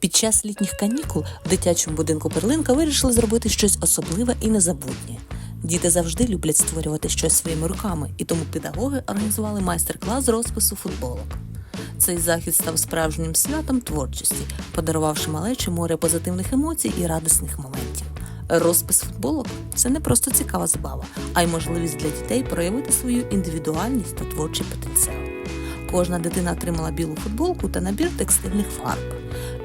Під час літніх канікул в дитячому будинку Перлинка вирішили зробити щось особливе і незабутнє. Діти завжди люблять створювати щось своїми руками, і тому педагоги організували майстер-клас розпису футболок. Цей захід став справжнім святом творчості, подарувавши малечі море позитивних емоцій і радісних моментів. Розпис футболок це не просто цікава забава, а й можливість для дітей проявити свою індивідуальність та творчий потенціал. Кожна дитина отримала білу футболку та набір текстильних фарб.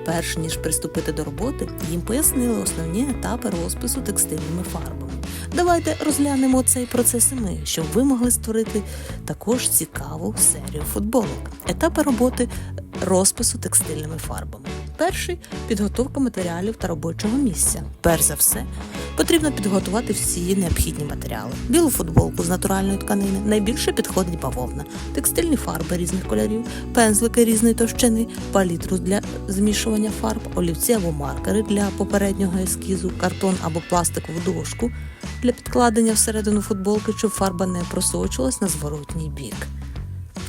Перш ніж приступити до роботи, їм пояснили основні етапи розпису текстильними фарбами. Давайте розглянемо цей процес і ми, щоб ви могли створити також цікаву серію футболок. Етапи роботи розпису текстильними фарбами. Перший підготовка матеріалів та робочого місця. Перш за все, потрібно підготувати всі необхідні матеріали. Білу футболку з натуральної тканини найбільше підходить бавовна, текстильні фарби різних кольорів, пензлики різної товщини, палітру для змішування фарб, олівці або маркери для попереднього ескізу, картон або пластикову дошку для підкладення всередину футболки, щоб фарба не просочувалась на зворотній бік.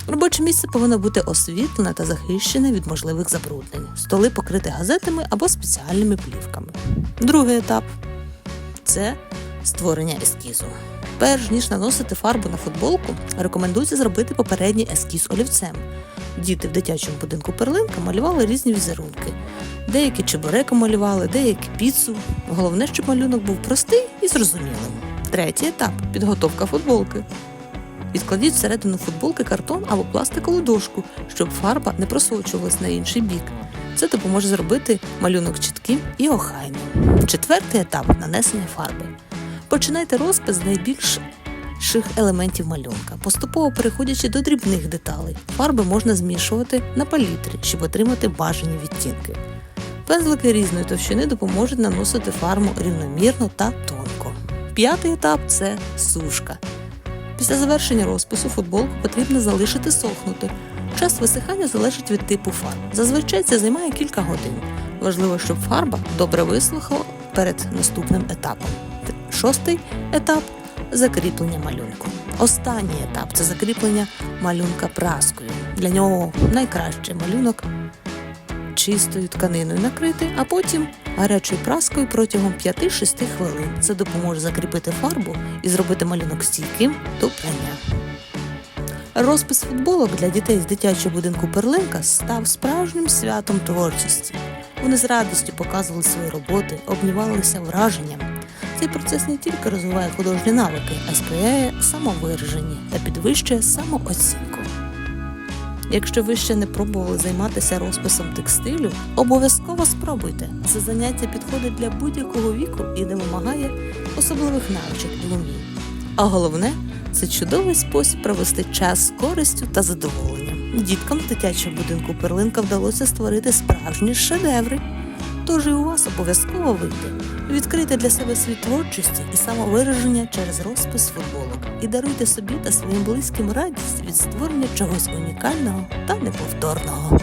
Робоче місце повинно бути освітлене та захищене від можливих забруднень. Столи покриті газетами або спеціальними плівками. Другий етап це створення ескізу. Перш ніж наносити фарбу на футболку, рекомендується зробити попередній ескіз олівцем. Діти в дитячому будинку перлинка малювали різні візерунки. Деякі чебуреки малювали, деякі піцу. Головне, щоб малюнок був простий і зрозумілим. Третій етап підготовка футболки. Відкладіть всередину футболки картон або пластикову дошку, щоб фарба не просочувалась на інший бік. Це допоможе зробити малюнок чітким і охайним. Четвертий етап нанесення фарби. Починайте розпис з найбільших елементів малюнка, поступово переходячи до дрібних деталей. Фарби можна змішувати на палітрі, щоб отримати бажані відтінки. Пензлики різної товщини допоможуть наносити фарбу рівномірно та тонко. П'ятий етап це сушка. Після завершення розпису футболку потрібно залишити сохнути. Час висихання залежить від типу фарб. Зазвичай це займає кілька годин. Важливо, щоб фарба добре висохла перед наступним етапом. Шостий етап закріплення малюнку. Останній етап це закріплення малюнка праскою. Для нього найкращий малюнок чистою тканиною накрити, а потім гарячою праскою протягом 5-6 хвилин. Це допоможе закріпити фарбу і зробити малюнок стійким до прання. Розпис футболок для дітей з дитячого будинку Перлинка став справжнім святом творчості. Вони з радістю показували свої роботи, обнімалися враженням. Цей процес не тільки розвиває художні навики, а й сприяє самовираженні та підвищує самооцінку. Якщо ви ще не пробували займатися розписом текстилю, обов'язково спробуйте. Це заняття підходить для будь-якого віку і не вимагає особливих навичок і умінь. А головне, це чудовий спосіб провести час з користю та задоволенням. Діткам в дитячому будинку Перлинка вдалося створити справжні шедеври. Тож і у вас обов'язково вийде. Відкрийте для себе світ творчості і самовираження через розпис футболок і даруйте собі та своїм близьким радість від створення чогось унікального та неповторного.